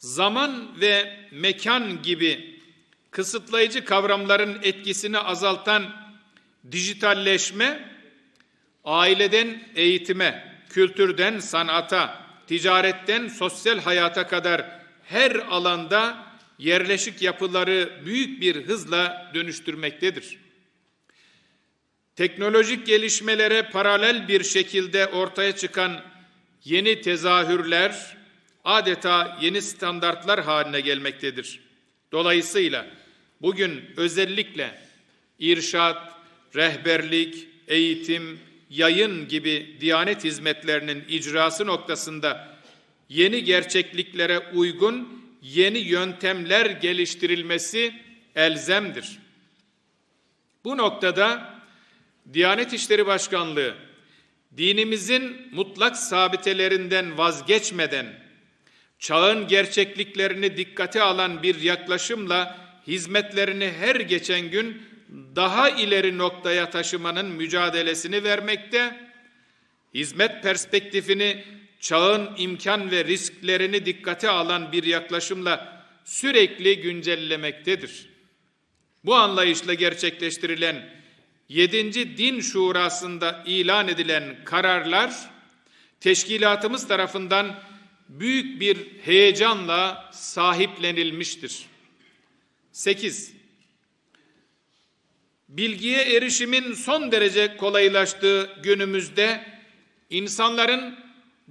zaman ve mekan gibi kısıtlayıcı kavramların etkisini azaltan dijitalleşme, aileden eğitime, kültürden sanata, ticaretten sosyal hayata kadar her alanda yerleşik yapıları büyük bir hızla dönüştürmektedir. Teknolojik gelişmelere paralel bir şekilde ortaya çıkan yeni tezahürler adeta yeni standartlar haline gelmektedir. Dolayısıyla bugün özellikle irşat, rehberlik, eğitim, yayın gibi diyanet hizmetlerinin icrası noktasında yeni gerçekliklere uygun yeni yöntemler geliştirilmesi elzemdir. Bu noktada Diyanet İşleri Başkanlığı dinimizin mutlak sabitelerinden vazgeçmeden çağın gerçekliklerini dikkate alan bir yaklaşımla hizmetlerini her geçen gün daha ileri noktaya taşımanın mücadelesini vermekte, hizmet perspektifini çağın imkan ve risklerini dikkate alan bir yaklaşımla sürekli güncellemektedir. Bu anlayışla gerçekleştirilen 7. Din Şurası'nda ilan edilen kararlar teşkilatımız tarafından büyük bir heyecanla sahiplenilmiştir. 8. Bilgiye erişimin son derece kolaylaştığı günümüzde insanların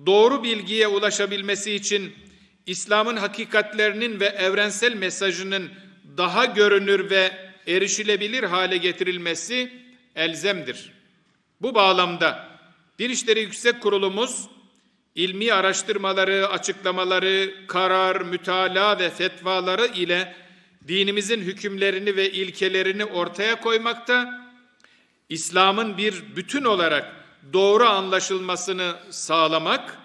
doğru bilgiye ulaşabilmesi için İslam'ın hakikatlerinin ve evrensel mesajının daha görünür ve erişilebilir hale getirilmesi elzemdir. Bu bağlamda Din İşleri Yüksek Kurulumuz ilmi araştırmaları, açıklamaları, karar, mütalaa ve fetvaları ile dinimizin hükümlerini ve ilkelerini ortaya koymakta, İslam'ın bir bütün olarak doğru anlaşılmasını sağlamak,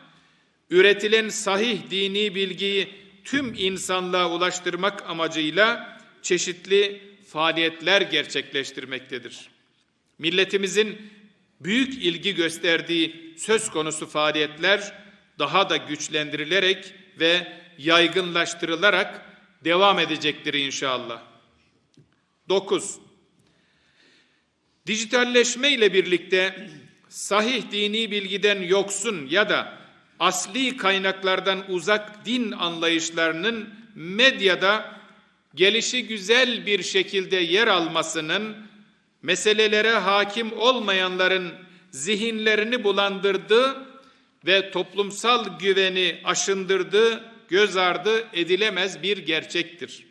üretilen sahih dini bilgiyi tüm insanlığa ulaştırmak amacıyla çeşitli faaliyetler gerçekleştirmektedir. Milletimizin büyük ilgi gösterdiği söz konusu faaliyetler daha da güçlendirilerek ve yaygınlaştırılarak devam edecektir inşallah. 9. Dijitalleşme ile birlikte sahih dini bilgiden yoksun ya da asli kaynaklardan uzak din anlayışlarının medyada gelişi güzel bir şekilde yer almasının meselelere hakim olmayanların zihinlerini bulandırdığı ve toplumsal güveni aşındırdığı göz ardı edilemez bir gerçektir.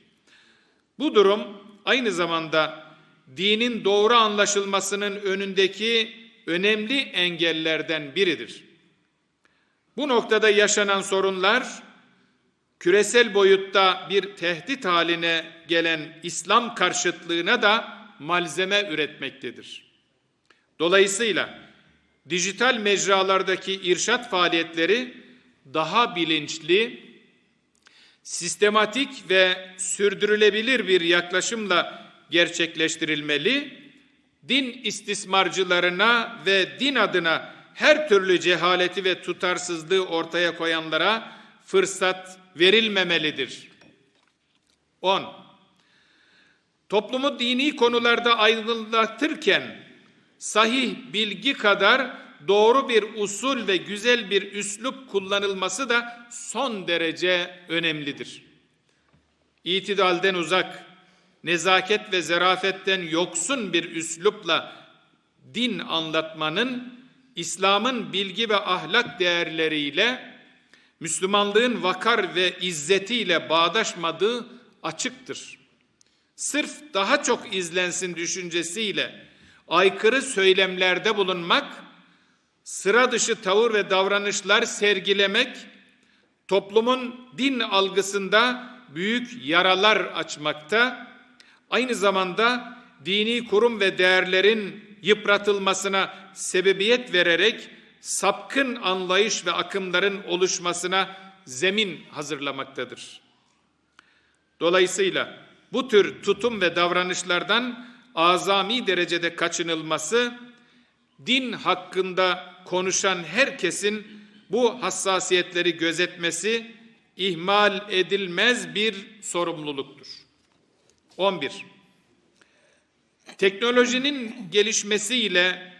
Bu durum aynı zamanda dinin doğru anlaşılmasının önündeki önemli engellerden biridir. Bu noktada yaşanan sorunlar küresel boyutta bir tehdit haline gelen İslam karşıtlığına da malzeme üretmektedir. Dolayısıyla dijital mecralardaki irşat faaliyetleri daha bilinçli, sistematik ve sürdürülebilir bir yaklaşımla gerçekleştirilmeli, din istismarcılarına ve din adına her türlü cehaleti ve tutarsızlığı ortaya koyanlara fırsat verilmemelidir. 10. Toplumu dini konularda aydınlatırken sahih bilgi kadar doğru bir usul ve güzel bir üslup kullanılması da son derece önemlidir. İtidalden uzak, nezaket ve zerafetten yoksun bir üslupla din anlatmanın İslam'ın bilgi ve ahlak değerleriyle Müslümanlığın vakar ve izzetiyle bağdaşmadığı açıktır. Sırf daha çok izlensin düşüncesiyle aykırı söylemlerde bulunmak, sıra dışı tavır ve davranışlar sergilemek toplumun din algısında büyük yaralar açmakta, aynı zamanda dini kurum ve değerlerin yıpratılmasına sebebiyet vererek sapkın anlayış ve akımların oluşmasına zemin hazırlamaktadır. Dolayısıyla bu tür tutum ve davranışlardan azami derecede kaçınılması, din hakkında konuşan herkesin bu hassasiyetleri gözetmesi, ihmal edilmez bir sorumluluktur. 11. Teknolojinin gelişmesiyle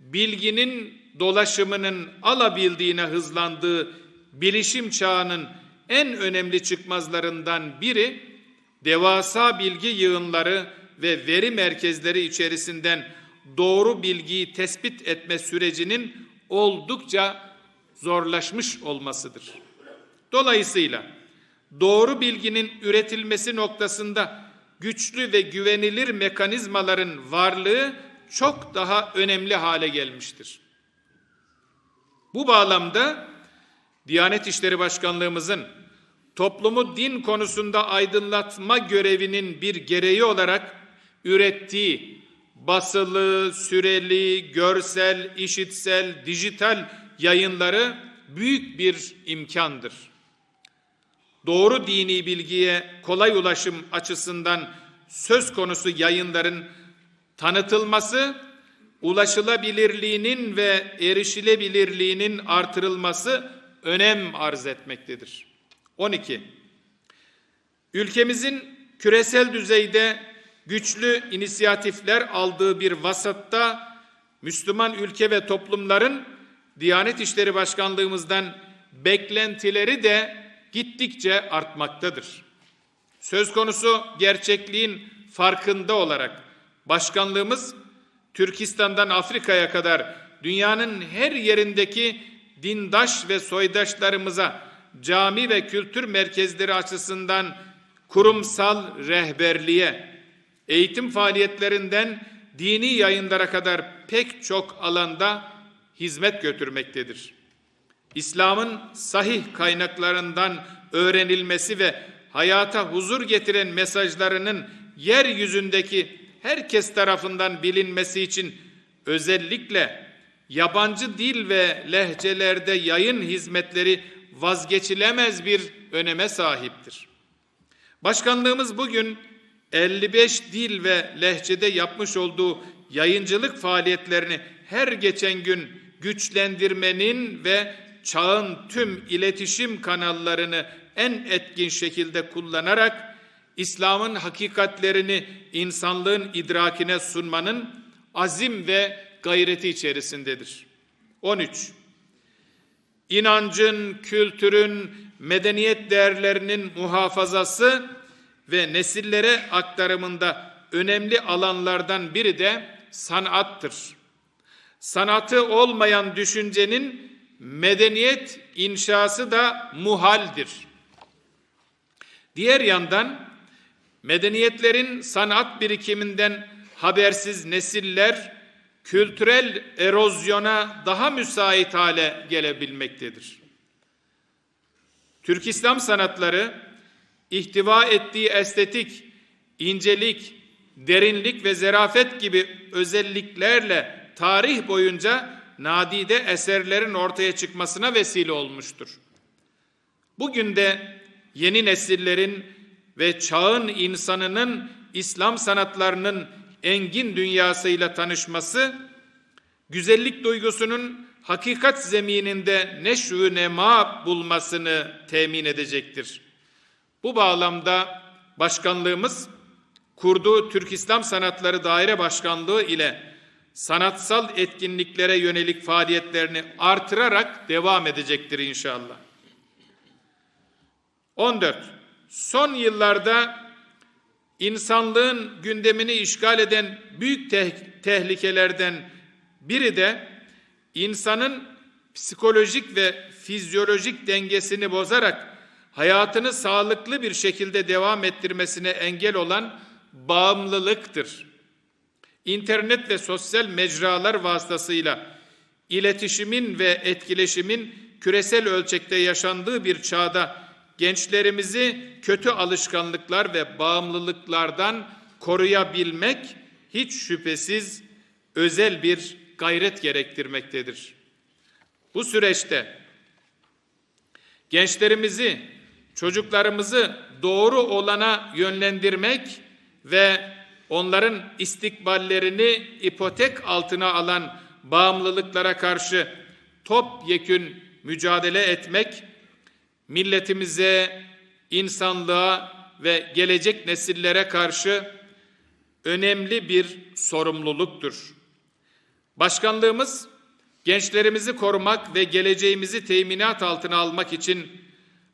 bilginin dolaşımının alabildiğine hızlandığı bilişim çağının en önemli çıkmazlarından biri devasa bilgi yığınları ve veri merkezleri içerisinden doğru bilgiyi tespit etme sürecinin oldukça zorlaşmış olmasıdır. Dolayısıyla doğru bilginin üretilmesi noktasında güçlü ve güvenilir mekanizmaların varlığı çok daha önemli hale gelmiştir. Bu bağlamda Diyanet İşleri Başkanlığımızın toplumu din konusunda aydınlatma görevinin bir gereği olarak ürettiği basılı, süreli, görsel, işitsel, dijital yayınları büyük bir imkandır. Doğru dini bilgiye kolay ulaşım açısından söz konusu yayınların tanıtılması, ulaşılabilirliğinin ve erişilebilirliğinin artırılması önem arz etmektedir. 12. Ülkemizin küresel düzeyde güçlü inisiyatifler aldığı bir vasatta Müslüman ülke ve toplumların Diyanet İşleri Başkanlığımızdan beklentileri de gittikçe artmaktadır. Söz konusu gerçekliğin farkında olarak başkanlığımız Türkistan'dan Afrika'ya kadar dünyanın her yerindeki dindaş ve soydaşlarımıza cami ve kültür merkezleri açısından kurumsal rehberliğe, eğitim faaliyetlerinden dini yayınlara kadar pek çok alanda hizmet götürmektedir. İslam'ın sahih kaynaklarından öğrenilmesi ve hayata huzur getiren mesajlarının yeryüzündeki herkes tarafından bilinmesi için özellikle yabancı dil ve lehçelerde yayın hizmetleri vazgeçilemez bir öneme sahiptir. Başkanlığımız bugün 55 dil ve lehçede yapmış olduğu yayıncılık faaliyetlerini her geçen gün güçlendirmenin ve çağın tüm iletişim kanallarını en etkin şekilde kullanarak İslam'ın hakikatlerini insanlığın idrakine sunmanın azim ve gayreti içerisindedir. 13. İnancın, kültürün, medeniyet değerlerinin muhafazası ve nesillere aktarımında önemli alanlardan biri de sanattır. Sanatı olmayan düşüncenin medeniyet inşası da muhaldir. Diğer yandan medeniyetlerin sanat birikiminden habersiz nesiller kültürel erozyona daha müsait hale gelebilmektedir. Türk İslam sanatları ihtiva ettiği estetik, incelik, derinlik ve zerafet gibi özelliklerle tarih boyunca nadide eserlerin ortaya çıkmasına vesile olmuştur. Bugün de yeni nesillerin ve çağın insanının İslam sanatlarının engin dünyasıyla tanışması, güzellik duygusunun hakikat zemininde neşru nema bulmasını temin edecektir. Bu bağlamda başkanlığımız kurduğu Türk İslam Sanatları Daire Başkanlığı ile sanatsal etkinliklere yönelik faaliyetlerini artırarak devam edecektir inşallah. 14. Son yıllarda insanlığın gündemini işgal eden büyük te- tehlikelerden biri de insanın psikolojik ve fizyolojik dengesini bozarak hayatını sağlıklı bir şekilde devam ettirmesine engel olan bağımlılıktır. İnternet ve sosyal mecralar vasıtasıyla iletişimin ve etkileşimin küresel ölçekte yaşandığı bir çağda gençlerimizi kötü alışkanlıklar ve bağımlılıklardan koruyabilmek hiç şüphesiz özel bir gayret gerektirmektedir. Bu süreçte gençlerimizi, çocuklarımızı doğru olana yönlendirmek ve onların istikballerini ipotek altına alan bağımlılıklara karşı topyekün mücadele etmek milletimize, insanlığa ve gelecek nesillere karşı önemli bir sorumluluktur. Başkanlığımız gençlerimizi korumak ve geleceğimizi teminat altına almak için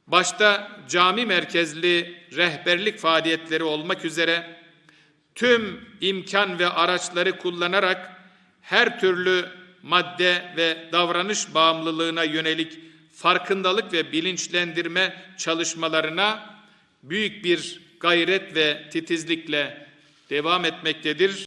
başta cami merkezli rehberlik faaliyetleri olmak üzere tüm imkan ve araçları kullanarak her türlü madde ve davranış bağımlılığına yönelik farkındalık ve bilinçlendirme çalışmalarına büyük bir gayret ve titizlikle devam etmektedir.